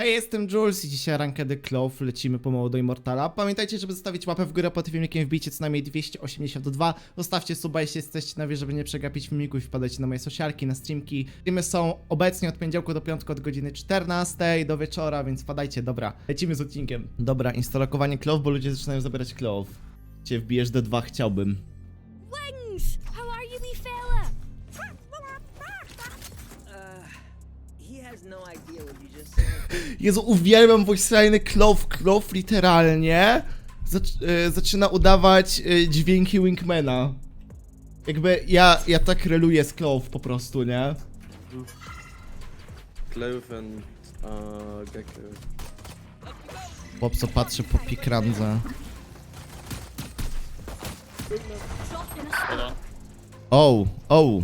Hej, jestem Jules i dzisiaj rankedy Clove, lecimy pomału do Immortala. Pamiętajcie, żeby zostawić łapę w górę pod tym filmikiem, wbijcie co najmniej 282, zostawcie suba, jeśli jesteście na wie, żeby nie przegapić filmików i wpadajcie na moje socialki, na streamki. Filmy są obecnie od poniedziałku do piątku od godziny 14 do wieczora, więc wpadajcie, dobra, lecimy z odcinkiem. Dobra, instalowanie Clove, bo ludzie zaczynają zabierać Clove. Cię wbijesz D2, chciałbym. Jezu, uwielbiam voice Clove, Clove literalnie zac y, zaczyna udawać y, dźwięki Wingmana. Jakby ja, ja tak reluję z Clove po prostu, nie? Clove and uh, Gecko. Chłop co patrzy po pikrandze. Oh, oh.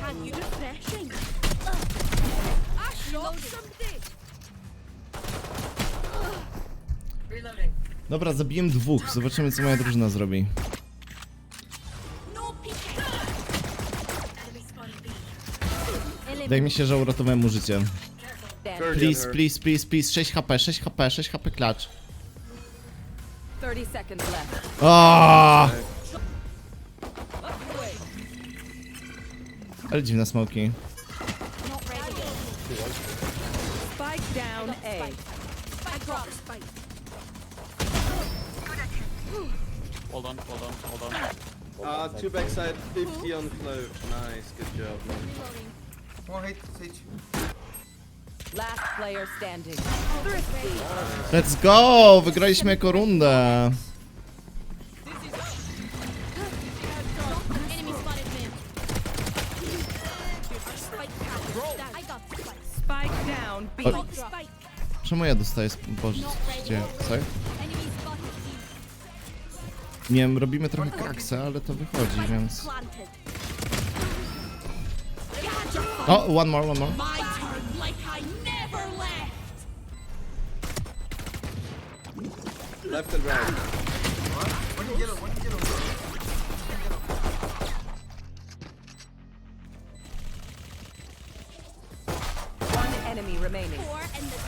Can you refreshing? Dobra, zabiłem dwóch, zobaczymy co moja drużyna zrobi. Wydaje mi się, że uratowałem mu życie. Please, please, please, please, 6 HP, 6 HP, 6 HP klacz. 30 seconds! Ale dziwne smoki. Spike down A. Got the spike. Hold on, hold on, hold on. Uh, two backside, 50 on Clove. Nice, good job, man. One hit, Sage. Last player standing. Let's go! Wygraliśmy jako rundę. Enemy spotted me. Spike down. I got the spike. Spike down B. Got the spike. Czemu ja dostaję... sp- Boże, co się dzieje? Nie wiem, robimy trochę kaksę, ale to wychodzi, więc... O, one more, one more. Left. And right.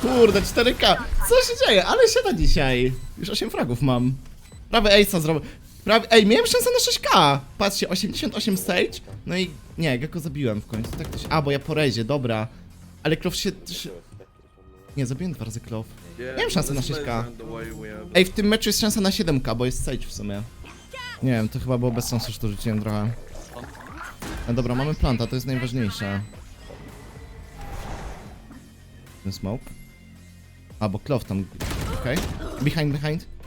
Kurde, 4K! Co się dzieje? Ale się da dzisiaj. Już 8 fragów mam. Prawy Ace'a zrobił. Prawie... Ej, miałem szansę na 6K! Patrzcie, 88 stage. No i... Nie, Gecko zabiłem w końcu. Tak to się... A, bo ja po rezie, dobra. Ale Clove się... Nie, zabiłem dwa razy. Yeah, Miałem szansę na this 6K. plays around the way we have. Ej, w tym meczu jest szansa na 7K, bo jest stage w sumie. Nie wiem, to chyba było bez sensu, że to rzuciłem trochę. No dobra, mamy planta, to jest najważniejsze. Ten smoke. Bo Clove tam... Okej. Behind, behind.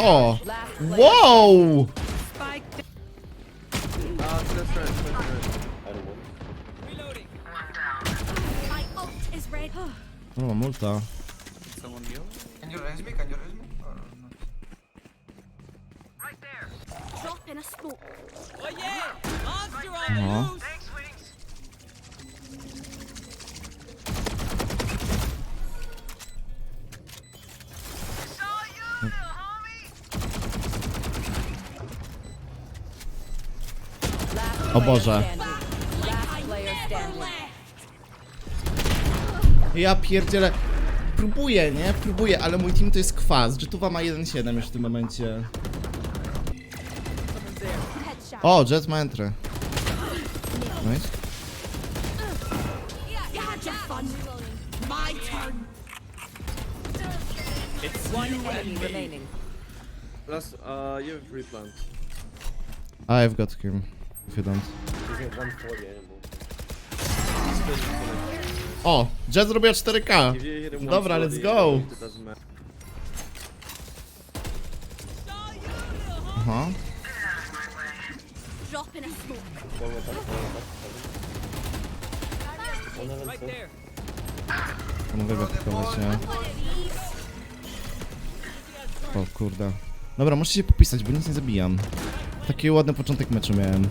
Oho! Last player. Wow! Spike down. Uh, left, right, left, right. My ult is ready. O, mam ulta. Someone heal? Can you raise me? Can you raise me? Or not? Drop in a smoke. Oho. Last O player Boże. Player standing. Ja pierdzielę. Próbuję, nie? Próbuję, ale mój team to jest kwas. Jetuwa ma 1-7 już w tym momencie. O, Jet ma entry. Nice. Last, uh, you replant. I've got him. If you don't. O! Jet zrobiła 4K! If you hit him Dobra, 140, let's go. It doesn't matter. Aha. Drop in a smoke. Mogę wyatakować, nie? O kurde. Dobra, muszę się popisać, bo nic nie zabijam. Taki ładny początek meczu miałem.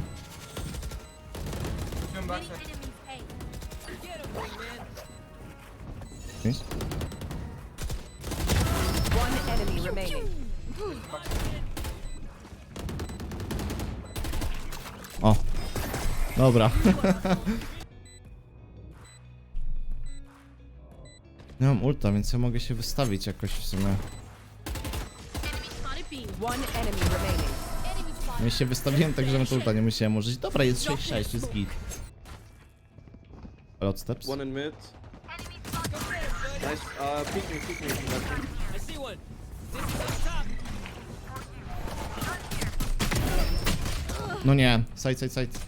Nice. One enemy remaining. O! Dobra. Nie mam ulta, więc ja mogę się wystawić jakoś w sumie. One enemy remaining. No i się wystawiłem tak, że na to ulta nie musiałem użyć. Dobra, jest 6-6, jest git. Lot steps. One in mid. Nice. Uh, peek me, peek me. Left. No nie, side, side, side.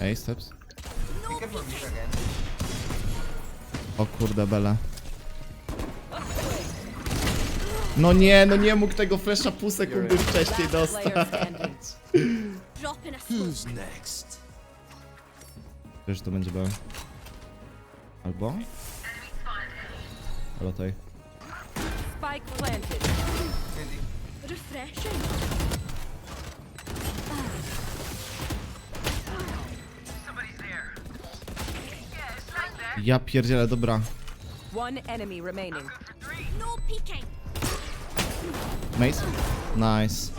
Ej, steps. Be careful mid again. O kurde, Bela. No nie, no nie mógł tego flasha pół sekundy wcześniej dostać. Wiesz, że to będzie Bela. Albo? Albo tej. Spike planted. Ready. Ja pierdzielę, dobra. One enemy remaining. Mace? Nice.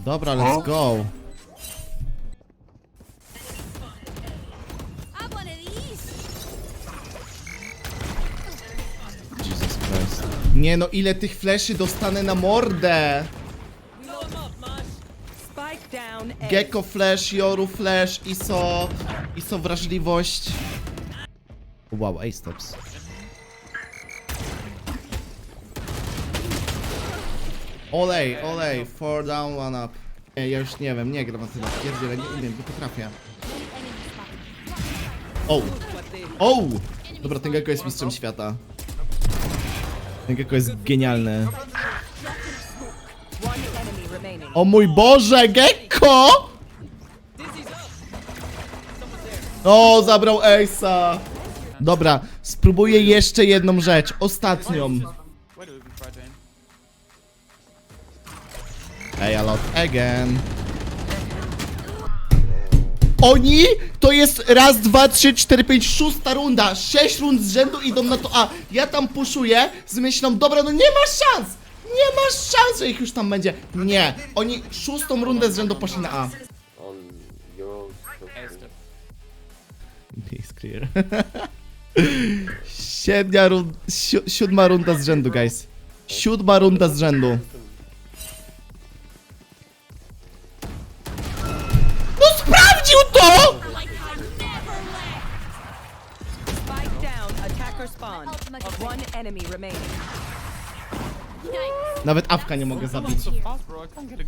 Dobra, let's go. Nie no, ile tych fleszy dostanę na mordę! Gecko flash, Yoru flash, ISO, ISO wrażliwość. Wow, A-steps. Olej, olej, four down, one up. Nie, ja już nie wiem, nie gram na tyle, pierdzielę, nie umiem, nie potrafię. O! O! Dobra, ten Gecko jest mistrzem świata. Gecko jest remaining. O mój Boże, Gecko! O, zabrał Ace'a. Dobra, spróbuję jeszcze jedną rzecz, ostatnią. Ej, a lot again. Oni to jest raz, dwa, trzy, cztery, pięć, szósta runda. Sześć rund z rzędu idą na to A. Ja tam puszuję z myślą, dobra, no nie ma szans. Nie ma szans, że ich już tam będzie. Nie, oni szóstą rundę z rzędu poszli na A. Clear. Siedmia rund, si siódma runda z rzędu, guys. Siódma runda z rzędu. Attacker spawn. One enemy remaining. Nawet awka nie mogę zabić.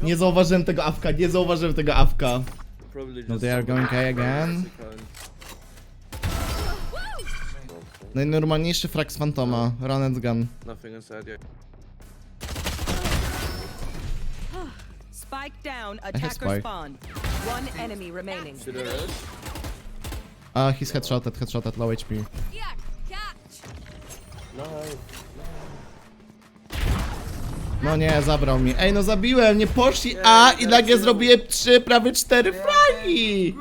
Nie zauważyłem tego awka, nie zauważyłem tego awka. No they are going A again. Najnormalniejszy frag z Fantoma. Run and gun. Nothing inside yet. Spike down. Attacker spawn. One enemy remaining. Ah, he's headshotted, headshotted, low HP. No. Nie, zabrał mi. Ej, no zabiłem, nie poszli A i nagle zrobiłem trzy, prawie cztery fragi!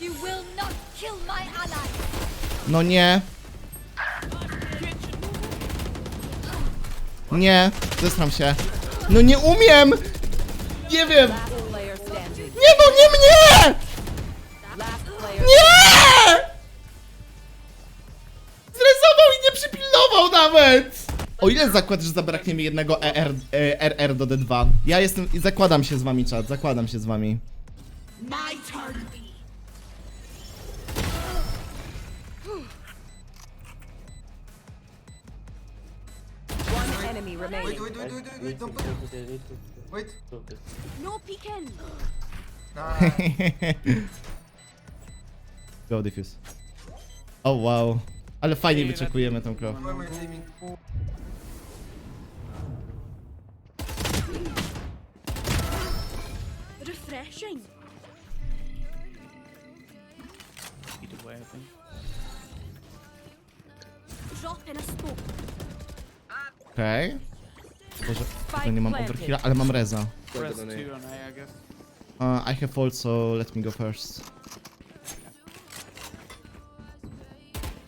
You will not kill my ally. No nie. Nie, zesram się. No nie umiem! Nie wiem! Nie no, nie mnie! Nie! Zrezował i nie przypilnował nawet! O ile zakład, że zabraknie mi jednego ER, e, RR do D2? Ja jestem i zakładam się z wami, czat, zakładam się z wami. One enemy Wait, remaining. wait, wait, wait, wait, wait, don't put it. Wait. No peeking. Nah. Go diffuse. O wow. Ale fajnie wyczekujemy tą krowę. Why am I aiming? Refreshing. Either way, I think. Drop in a smoke. Okej. Boże, Spike nie mam overheala, ale mam reza. Press on A, I guess. Uh, I have also, let me go first.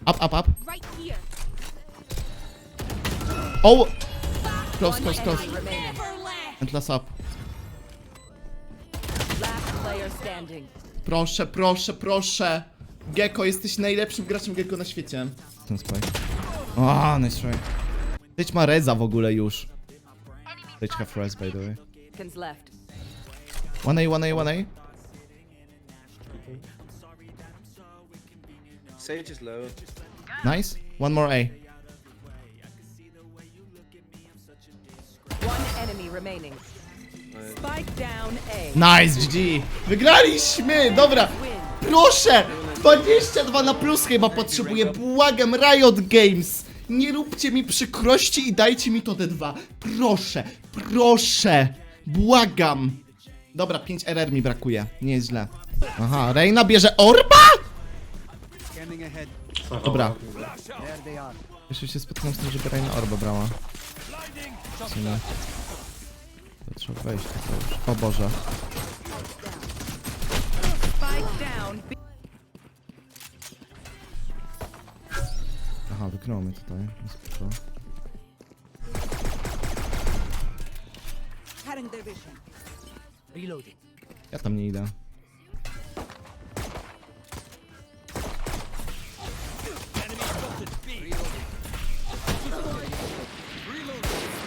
Up, up, up. Right here. Oh! Close, close, close. And last up. Last player standing. Proszę, proszę, proszę. Gecko, jesteś najlepszym graczem Gecko na świecie. Ten spray. O, nice try. Sage ma reza w ogóle już. Sage have res, by the way. Left. 1A, 1A, 1A. Sage is low. Nice. One more A. One enemy remaining. Spike down A. Nice, GG. Wygraliśmy! Dobra. Proszę! 22 na plus chyba potrzebuję. Błagam, Riot Games. Nie róbcie mi przykrości i dajcie mi to D2. Proszę, proszę. Błagam. Dobra, 5 RR mi brakuje. Nie jest źle. Aha, Reina bierze Orba? Dobra. Jeszcze się spotkałem z tym, żeby Reina Orba brała. W. To trzeba wejść tutaj już. O Boże. Spike down Aha, wyknął mnie tutaj. Spoko. Ja tam nie idę.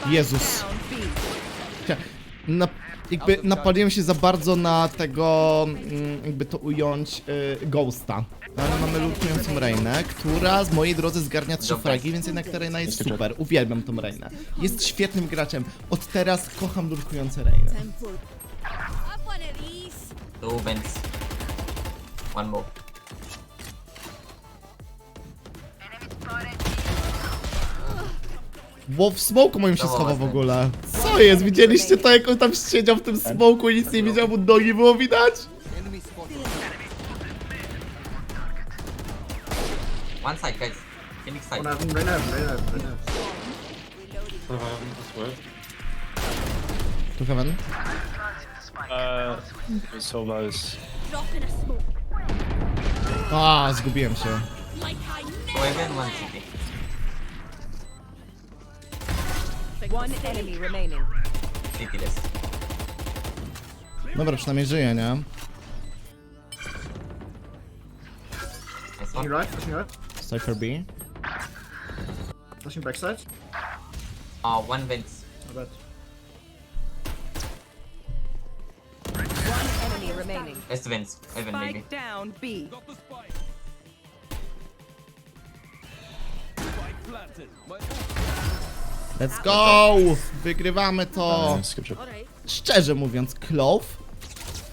Jezus. Na, jakby napaliłem się za bardzo na tego, mm, jakby to ująć, y, Ghosta. No, Ale mamy lutującą Reinę, która z mojej drodze zgarnia trzy fragi, więc jednak ta Reina jest super. Uwielbiam tą Reinę. Jest świetnym graczem. Od teraz kocham lurkujące Reinę. Two vents. One more. Bo w smoku moim się schował w ogóle. Co jest? Widzieliście to, jak on tam siedział w tym smoku i nic nie widział, mu nogi było widać? One side, guys. Phoenix side. Tu Heaven. Drop in a smoke. A, zgubiłem się. Like I Two never heaven, one left. city. One enemy remaining. City less. Dobra, przynajmniej żyje, nie? Nice one. right, right. Cypher B. Flashing backside. Uh, one vents. Not bad. One enemy remaining. Less vents. Heaven maybe. Spike down B. Let's go! Wygrywamy to! Szczerze mówiąc, Clove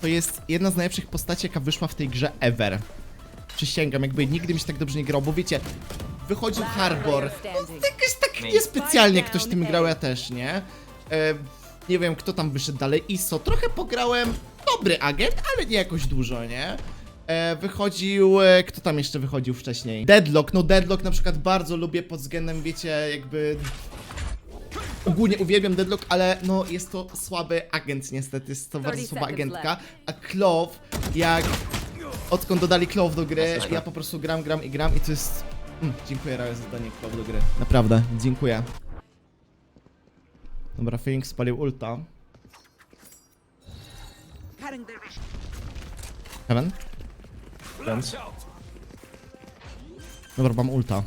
to jest jedna z najlepszych postaci, jaka wyszła w tej grze ever. Przysięgam, jakby nigdy mi się tak dobrze nie grał, bo wiecie, wychodził Harbor. Jakoś tak niespecjalnie ktoś tym grał, ja też, nie? E, nie wiem, kto tam wyszedł dalej. ISO, trochę pograłem, dobry agent, ale nie jakoś dużo, nie? E, wychodził, e, kto tam jeszcze wychodził wcześniej? Deadlock, no Deadlock na przykład bardzo lubię pod względem, wiecie, jakby Ogólnie uwielbiam Deadlock, ale no jest to słaby agent niestety, jest to bardzo 30 słaba agentka. A Clove, jak odkąd dodali Clove do gry, ja po prostu gram, gram i gram i to jest... Mm, dziękuję Rajo za dodanie Clove do gry. Naprawdę, dziękuję. Dobra, Phoenix spalił ulta. Heaven? Dobra, mam ulta.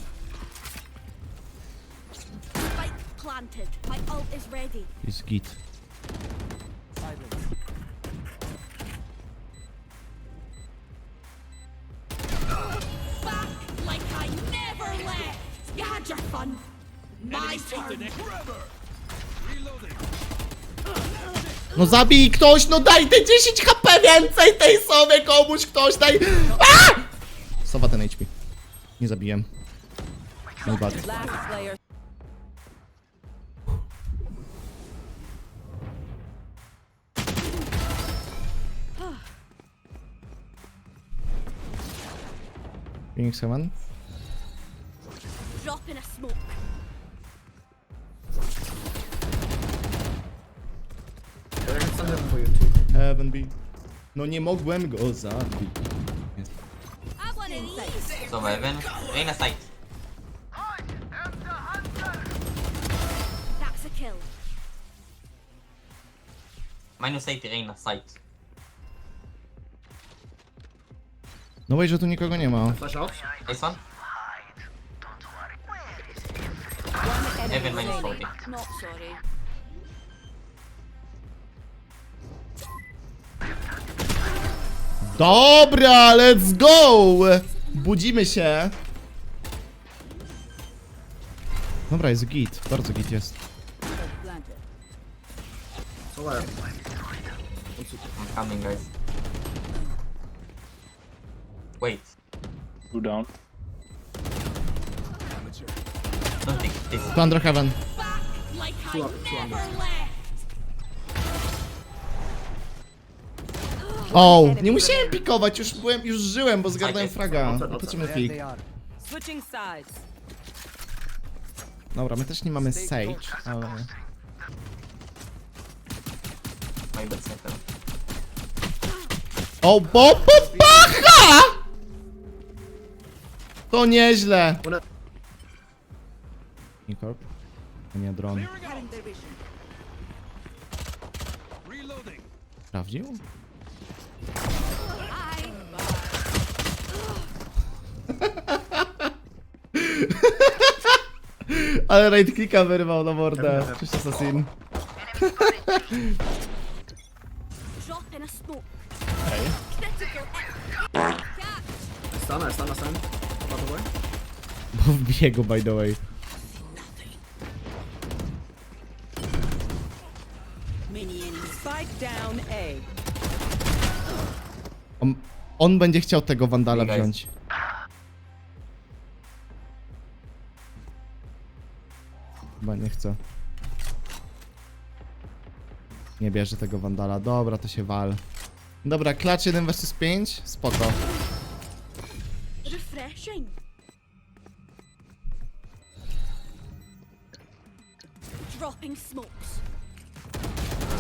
Jest git. No zabij ktoś, no daj te 10 HP więcej tej sobie komuś, ktoś daj... A! Sowa ten HP. Nie zabiłem. No bad. Phoenix. Drop in a Denerwuję cię. Heaven be. No nie mogłem go zabić. So Raven, Reyna side. That's a kill. Minus 80 Reyna side. No wait, że tu nikogo nie ma. Flash out? This one? Heaven minus 40. Dobra, let's go! Budzimy się. Dobra, jest git. Bardzo git jest. I'm coming, guys. Wait. Who down? Don't think this. To Under Heaven. Like I Two two never left. O, nie musiałem pikować, już byłem, już żyłem, bo zgarnąłem fraga. Outside, Po co pik? Switching sides. Dobra, my też nie mamy Sage, ale... O, bo popacha! To nieźle. Nikorp? Nie dron. Sprawdził? Ale right clicka wyrwał na mordę. Cześć Assassin. Drop in a smoke. Okej. Critical. stun, I stun, I stun. By the way. Bo wbiję go by the way. Spike down A. On, on będzie chciał tego Wandala guys. wziąć. Chyba nie chce. Nie bierze tego Wandala. Dobra, to się wal. Dobra, klacz 1 vs 5. Spoko. Refreshing. Dropping smokes.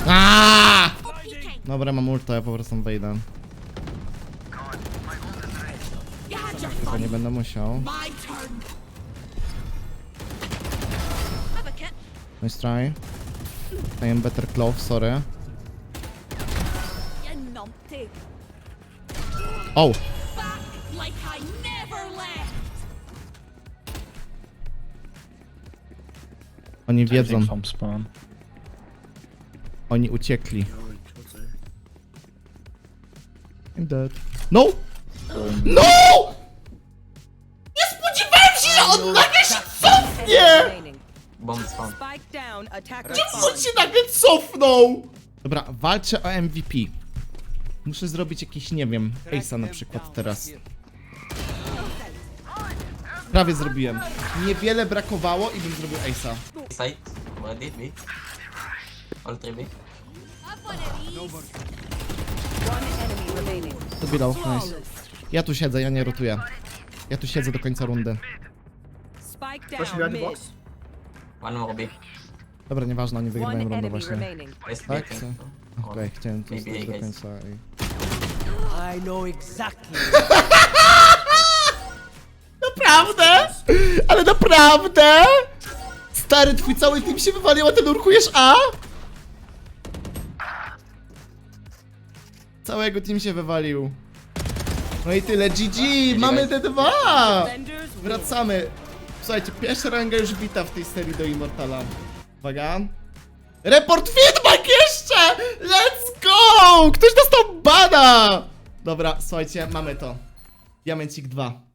Aaaa! Peeking. Dobra, mam ulta, ja po prostu wejdę. Chyba nie będę musiał. Nice try. I am better clove, sorry. You numpty. O! Back like I never left. Oni wiedzą. From spawn. Oni uciekli. Oh? I'm dead. No! No! Nie spodziewałem się, że on nagle się cofnie! Bomb spawn. Spike down. Attacker On spawn. się nagle cofnął! Dobra, walczę o MVP. Muszę zrobić jakiś, nie wiem, Ace'a na przykład teraz. Prawie zrobiłem. Niewiele brakowało i bym zrobił Ace'a. Side. Ready, B. All 3 B. One. One enemy remaining. Dobierał, nice. Ja tu siedzę, ja nie rotuję. Ja tu siedzę do końca rundy. Spike down the mid. box. One more B. Dobra, nieważne, oni One wygrywają rundę enemy właśnie. remaining. Tak? B. Co? Okej, chciałem to Maybe zrobić do guys. końca i... I know exactly. Naprawdę? Ale naprawdę? Stary, twój cały team się wywalił, a ty nurkujesz A? Całego team się wywalił. No i tyle, GG, mamy te dwa! Wracamy. Słuchajcie, pierwsza ranga już bita w tej serii do Immortala. Uwaga. Report feedback jeszcze! Let's go! Ktoś dostał bana! Dobra, słuchajcie, mamy to. Diamencik 2.